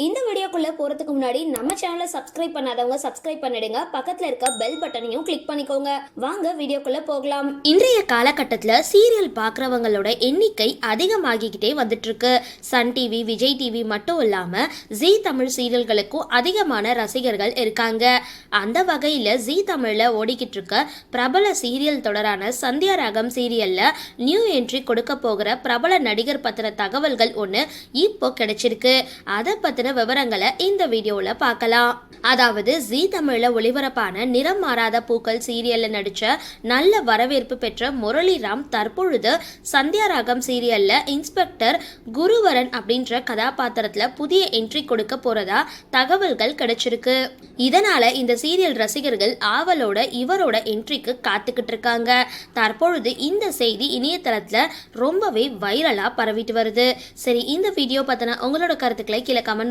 இந்த வீடியோக்குள்ள போறதுக்கு முன்னாடி நம்ம சேனலை சப்ஸ்கிரைப் பண்ணாதவங்க சப்ஸ்கிரைப் பண்ணிடுங்க. பக்கத்துல இருக்க பெல் பட்டனையும் கிளிக் பண்ணிக்கோங்க. வாங்க வீடியோக்குள்ள போகலாம். இன்றைய காலகட்டத்தில் சீரியல் பார்க்குறவங்களோட எண்ணிக்கை அதிகமாகிக்கிட்டே வந்துட்டு இருக்கு சன் டிவி விஜய் டிவி மட்டும் இல்லாம ஜீ தமிழ் சீரியல்களுக்கும் அதிகமான ரசிகர்கள் இருக்காங்க. அந்த வகையில் ஜீ தமிழ்ல ஓடிக்கிட்டு இருக்க பிரபல சீரியல் தொடரான சந்தியா ராகம் சீரியல்ல நியூ என்ட்ரி கொடுக்க போகிற பிரபல நடிகர் பத்திர தகவல்கள் ஒன்று இப்போ கிடைச்சிருக்கு. அதை பத்தின விவரங்களை இந்த வீடியோல பார்க்கலாம். அதாவது ஜீ தமிழ்ல ஒளிபரப்பான நிறம் மாறாத பூக்கள் சீரியல்ல நடிச்ச நல்ல வரவேற்பு பெற்ற முரளிராம் தற்பொழுது சந்தியா ராகம் சீரியல்ல இன்ஸ்பெக்டர் குருவரன் அப்படின்ற கதாபாத்திரத்துல புதிய என்ட்ரி கொடுக்க போறதா தகவல்கள் கிடைச்சிருக்கு. இதனால இந்த சீரியல் ரசிகர்கள் ஆவலோட இவரோட என்ட்ரிக்கு காத்துக்கிட்டு இருக்காங்க. தற்பொழுது இந்த செய்தி இணையதளத்துல ரொம்பவே வைரலா பரவிட்டு வருது. சரி இந்த வீடியோ பத்தின உங்களோட கருத்துக்களை கீழே கமெண்ட்